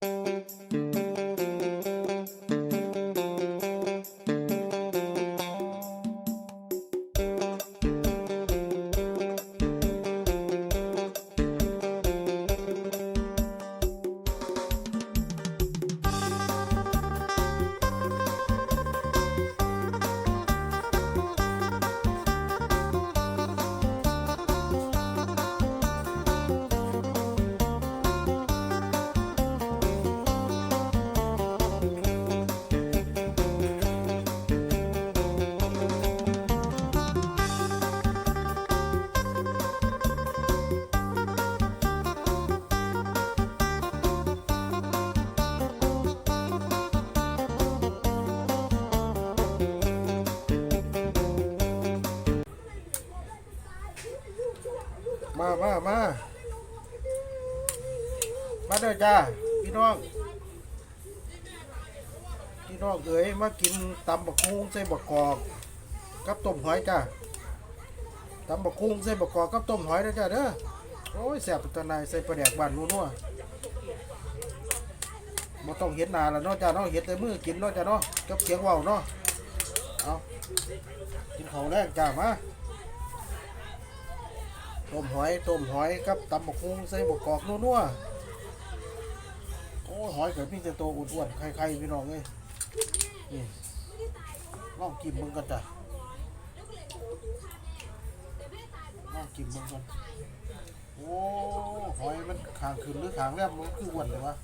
Música มามามามาเด้อจ้าพี่น้องพี่น้องเอ๋ยมากินตำบักคุ้งใส่บักกอกกับต้มหอยจ้าตำบักคุ้งใส่บักกอกกับต้มหอยนะจ้าเด้อโอ้ยแซ่บตะนายใส่ปลาแดกบ้านนัวๆบ่ต้องเห็นหน้าแล้วเนาะจ้าเนาะเห็นแต่มือกินเนาะจ้าเนาะกับเสียงว้าเนาะเอากินข้าแรกจ้ามา ต้มหอยต้มหอยกับตำบักฮุงใส่บกกอกนัวๆโอ้หอยเกิดมีแต่ตัวอ้วนๆไข่ๆพี่น้องเอ้ยนี่ลองกินมึงกันจ้ะลองกินมึงกันโอ้หอยมันขางขึ้นหรือขางแรมมันคืออ้วนเลยวะ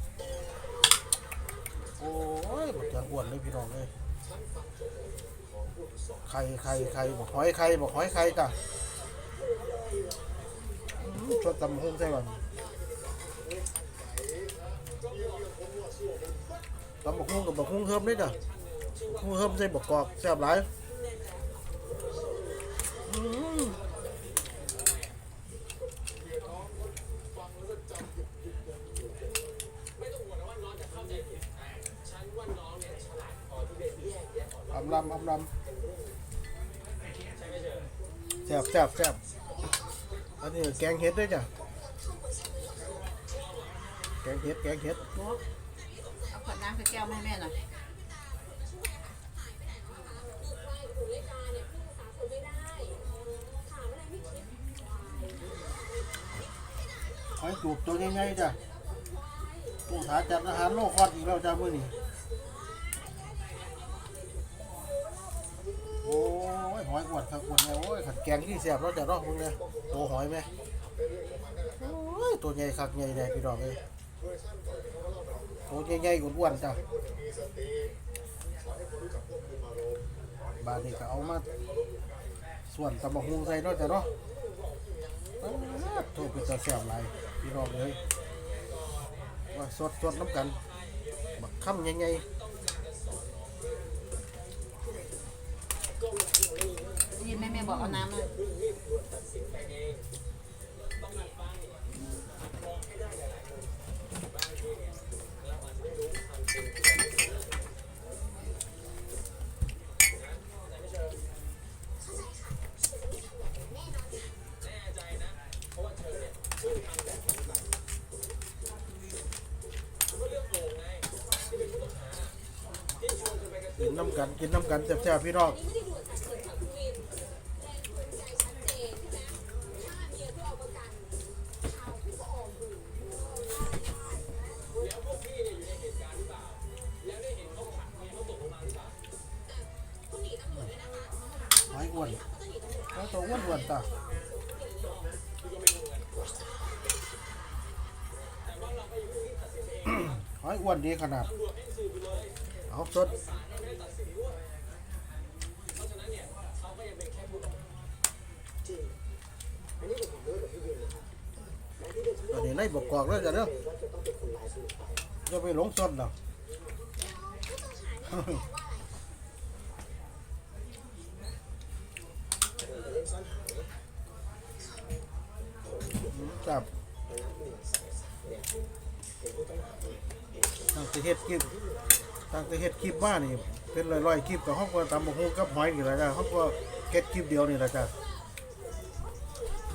โอ้ยมันจะอ้วนเลยพี่น้องเอ้ยไข่ไข่ไข่บอกหอยไข่บอกหอยไข่จ้ะ ชดตำหุ้งใส่ก่อนตำบักหุ้งกับบักหุ้งเฮิมนี่จ้ะหุ้งเฮิมใส่บักกอกแซ่บหลายอืมอำลำอำลำแซ่บแซ่บแซ่บ อันนี้แกงเห็ดด้วยจ้ะ แกงเห็ด แกงเห็ด โอ้เอาขวดน้ำกับแก้วมาให้แม่หน่อยหอยจูบตัวใหญ่ๆจ้ะผู้หาจัดอาหารโลกคอดอีกแล้วจ้ามื้อนี้ โอ้ยหอยอวดครับอวดแม่โอ้ยขัดแกงที่แซ่บแล้วจ้ะเนาะมึงเนี่ยตัวหอยไหมโอ้ยตัวใหญ่คักใหญ่แน่พี่น้องเอ้ยตัวใหญ่ๆอ้วนๆจ้ะบาดนี้ก็เอามาส่วนตำบักหุ่งใส่เนาะจ้ะเนาะโทษเป็นตาแสบหลายพี่น้องเลยว่าสดสดน้ำกันบักคำใหญ่ ได้ยินแม่แม่บอกเอาน้ำมากินน้ำกันกินน้ำกันแซ่บๆพี่น้อง ตัวอ้วนอ้วนๆตาหอยอ้วนดีขนาด เอาสดตอนนี้ไล่บกกอกแล้วจ้ะเด้อจะไปหลงสดหรอ จับตั้งแต่เฮ็ดคลิปตั้งแต่เฮ็ดคลิปบ้านนี่เป็นร้อยๆคลิปกับห้องก็ตามบักฮุ้งกับหอยนี่แหละจ้ะห้องก็เก็ตคลิปเดียวนี่แหละจ้ะ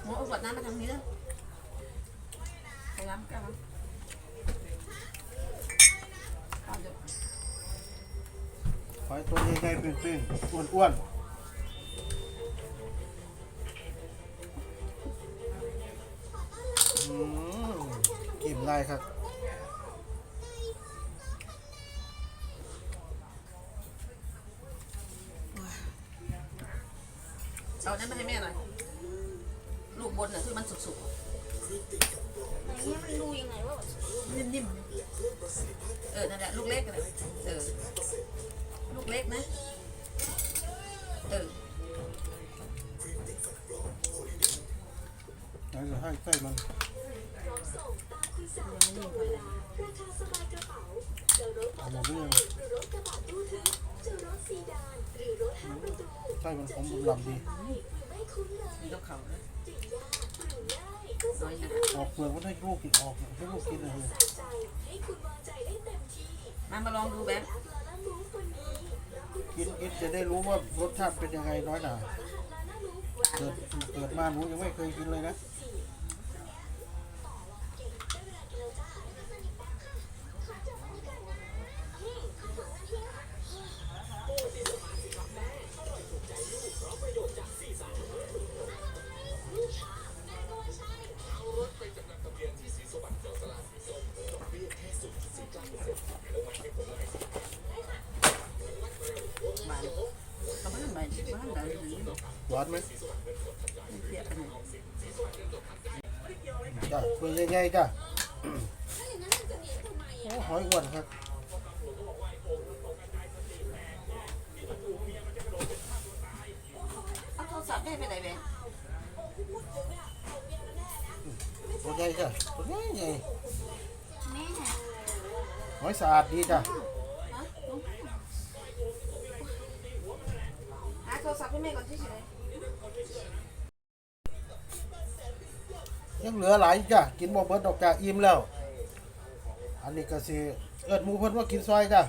หมอเอาขวดน้ำมาทำนี้เลยล้ำกันหอยตัวนี้ใหญ่เป็นๆอ้วนๆ กินไรครับเอานั้นมาให้แม่หน่อย ลูกบนน่ะคือมันสุกอย่างนี้มันดูยังไงว่าแบบๆ นิ่มๆ เออ นั่นแหละ ลูกเล็กเลยเออ ลูกเล็กนะ เออไหนจะให้ใส่มัน เอาหมดหรือยังใช่มันผมลำดีมีลูกเขาเลยน้อยนะออกเปลือกมันให้ลูกกินออกให้ลูกกินเลยมามาลองดูแบบกินกินจะได้รู้ว่ารสชาติเป็นยังไงน้อยหนาเกิดเกิดมาหนูยังไม่เคยกินเลยนะ รือหวานไหมเพียกันจ้ะเปลือกใหญ่ๆจ้ะโอ้หอยอ้วนครับเอาโทรศัพท์แม่ไปไหนแม่ตัวใหญ่จ้ะตัวใหญ่ใหญ่แม่หอยสะอาดดีจ้ะหาโทรศัพท์ให้แม่ก่อนที่เฉย ยังเหลือหลายจ้ะกินบ่เบิดดอกจ้ะอิ่มแล้ว อันนี้ก็สิเอิ้นหมูเพิ่นว่ากินซอยจ้ะ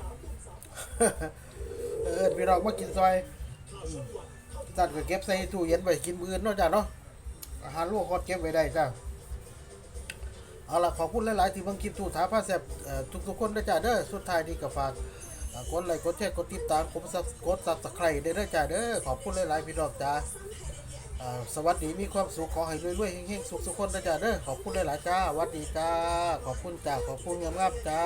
เอิ้นพี่น้องมากินซอยอืมตัดก็เก็บใส่ตู้เย็นไว้กินมื้ออื่นเนาะจ้ะเนาะอาหารลวกก็เก็บไว้ได้จ้ะเอาล่ะขอบคุณหลาย ๆ ที่เบิ่งคลิปตู้ถาผ้าแซ่บทุก ๆ คนนะจ้ะเด้อสุดท้ายนี้ก็ฝากเอ่อกดไลค์กดแชร์กดติดตามกดซับกด Subscribe เด้อเด้อจ้ะเด้อขอบคุณหลาย ๆ พี่น้องจ้าอ่า สวัสดีมีความสุขขอให้รวยๆเฮงๆสุขสุขคนนะจ้าเด้อขอบคุณหลายๆจ้าสวัสดีจ้าขอบคุณจ้าขอบคุณงามๆจ้า